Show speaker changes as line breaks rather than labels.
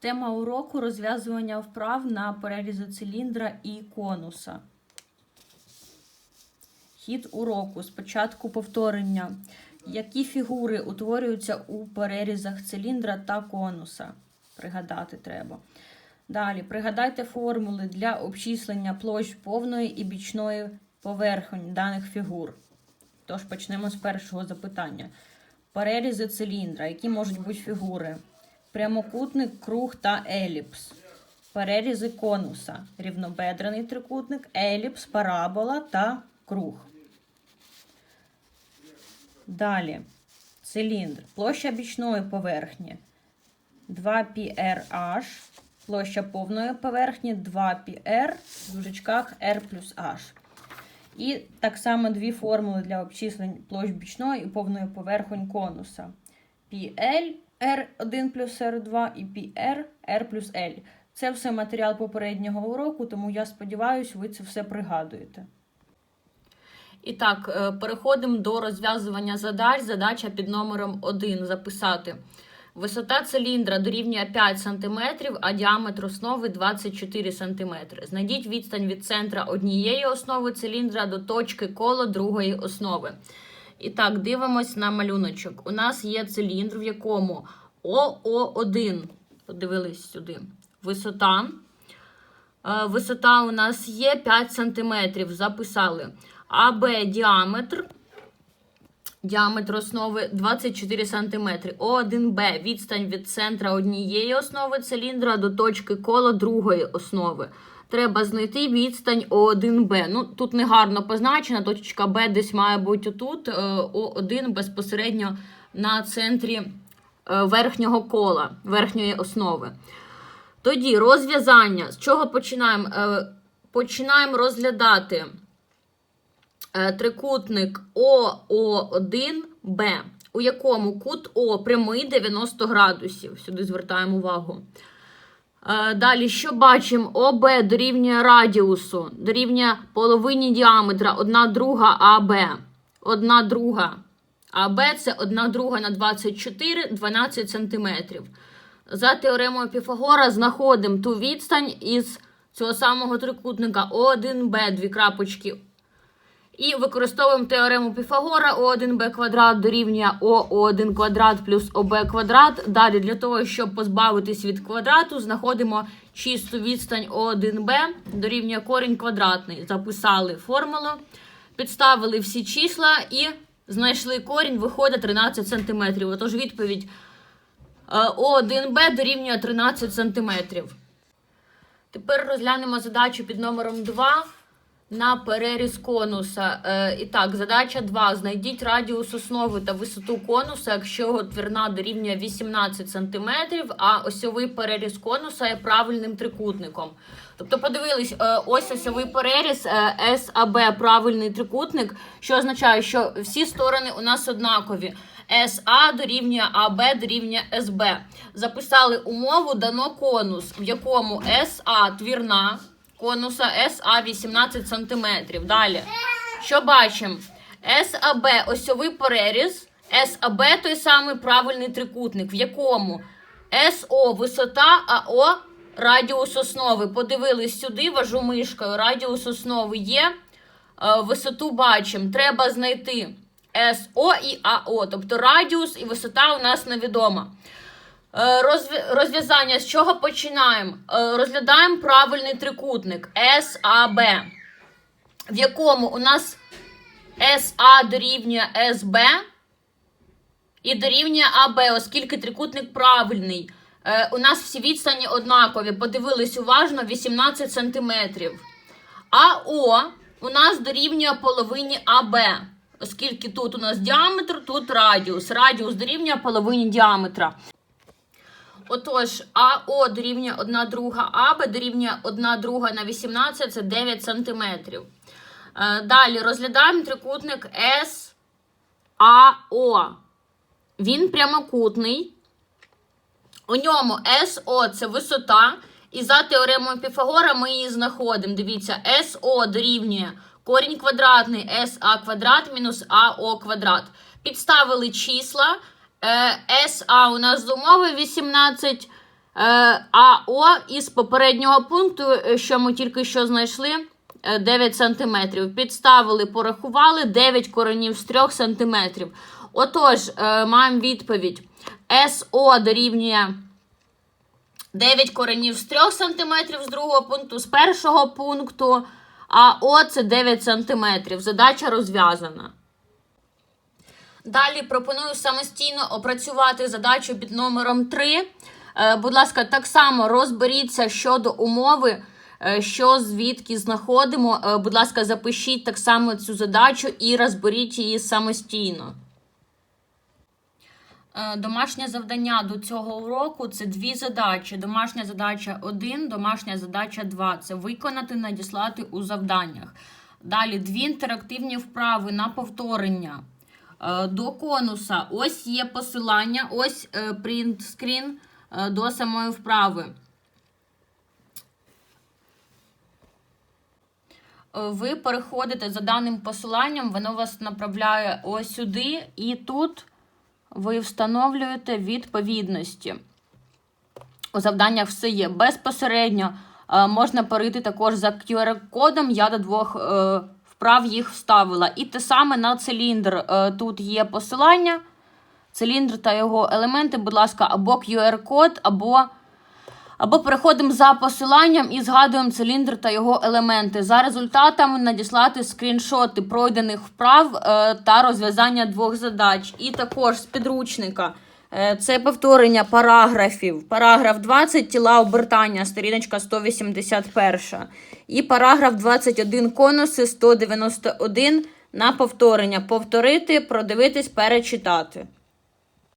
Тема уроку розв'язування вправ на перерізи циліндра і конуса. Хід уроку. Спочатку повторення. Які фігури утворюються у перерізах циліндра та конуса? Пригадати треба. Далі пригадайте формули для обчислення площ повної і бічної поверхонь даних фігур. Тож почнемо з першого запитання. Перерізи циліндра. Які можуть бути фігури? Прямокутник, круг та еліпс. Перерізи конуса. Рівнобедрений трикутник, еліпс, парабола та круг. Далі. Циліндр. Площа бічної поверхні 2πrh. Площа повної поверхні 2πr в дужечках r плюс h. І так само дві формули для обчислень площ бічної і повної поверхонь конуса. PL R1 плюс R2 і PR R плюс L. Це все матеріал попереднього уроку, тому я сподіваюся, ви це все пригадуєте. І так, е, переходимо до розв'язування задач. Задача під номером 1 записати. Висота циліндра дорівнює 5 см, а діаметр основи 24 см. Знайдіть відстань від центра однієї основи циліндра до точки кола другої основи. І так, дивимось на малюночок. У нас є циліндр, в якому ОО1. Подивились сюди. Висота. Е, Висота у нас є 5 см. Записали. АБ діаметр. Діаметр основи 24 см. О1Б відстань від центра однієї основи циліндра до точки кола другої основи. Треба знайти відстань О1Б. Ну, тут не гарно позначена, точка Б десь має бути отут. е, О1 безпосередньо на центрі е, верхнього кола, верхньої основи. Тоді розв'язання. З чого починаємо? Е, Починаємо розглядати трикутник ОО1Б, у якому кут О прямий 90 градусів. Сюди звертаємо увагу. Е, Далі, що бачимо? ОБ дорівнює радіусу, дорівнює половині діаметра 1 друга АБ. 1 друга АБ це 1 друга на 24, 12 см. За теоремою Піфагора знаходимо ту відстань із цього самого трикутника О1Б, дві крапочки. І використовуємо теорему Піфагора О1Б квадрат дорівнює О1 квадрат плюс ОБ квадрат. Далі для того, щоб позбавитись від квадрату, знаходимо чисту відстань О1Б дорівнює корінь квадратний. Записали формулу, підставили всі числа і знайшли корінь, виходить 13 см. Отож відповідь е, О1Б дорівнює 13 см. Тепер розглянемо задачу під номером 2 на переріз конуса. Е, і так, задача 2. Знайдіть радіус основи та висоту конуса, якщо його твірна дорівнює 18 см, а осьовий переріз конуса є правильним трикутником. Тобто, подивились, е, ось осьовий переріз е, САБ правильний трикутник, що означає, що всі сторони у нас однакові. СА дорівнює АБ дорівнює СБ. Записали умову, дано конус, в якому СА твірна конуса СА 18 см. Далі. Що бачимо? САБ осьовий переріз, САБ той самий правильний трикутник, в якому СО висота, а О радіус основи. Подивились сюди, важу мишкою, радіус основи є. Е, Висоту бачимо. Треба знайти СО і АО, тобто радіус і висота у нас невідома. Е, Розв'язання з чого починаємо? Е, Розглядаємо правильний трикутник САБ, в якому у нас СА дорівнює СБ і дорівнює АБ, оскільки трикутник правильний. Е, У нас всі відстані однакові. Подивились уважно 18 см. АО у нас дорівнює половині АБ. Оскільки тут у нас діаметр, тут радіус. Радіус дорівнює половині діаметра. Отож, АО дорівнює 1 друга АБ дорівнює 1 друга на 18, це 9 см. Далі розглядаємо трикутник САО. Він прямокутний. У ньому СО це висота. І за теоремою Піфагора ми її знаходимо. Дивіться, СО дорівнює корінь квадратний СА квадрат мінус АО квадрат. Підставили числа. Е, СА у нас з умови 18 Е, а О із попереднього пункту, е, що ми тільки що знайшли, е, 9 см. Підставили, порахували 9 коренів з 3 см. Отож, маємо відповідь. СО дорівнює 9 коренів з 3 см з другого пункту, з першого пункту, а О це 9 см. Задача розв'язана. Далі пропоную самостійно опрацювати задачу під номером 3. Е, будь ласка, так само розберіться щодо умови, е, що звідки знаходимо. Е, будь ласка, запишіть так само цю задачу і розберіть її самостійно. Домашнє завдання до цього уроку це дві задачі. Домашня задача 1, домашня задача 2. Це виконати, надіслати у завданнях. Далі дві інтерактивні вправи на повторення. Е, До конуса. Ось є посилання, ось принт скрін до самої вправи. Е, Ви переходите за даним посиланням, воно вас направляє ось сюди, і тут ви встановлюєте відповідності. У завданнях все є. Безпосередньо е, можна перейти також за QR-кодом. Я до двох е, вправ їх вставила. І те саме на циліндр. Е, тут є посилання. Циліндр та його елементи, будь ласка, або QR-код, або, або переходимо за посиланням і згадуємо циліндр та його елементи. За результатами надіслати скріншоти пройдених вправ е, та розв'язання двох задач. І також з підручника. Е, Це повторення параграфів. Параграф 20 тіла обертання, сторіночка 181. І параграф 21 конуси 191 на повторення. Повторити, продивитись, перечитати.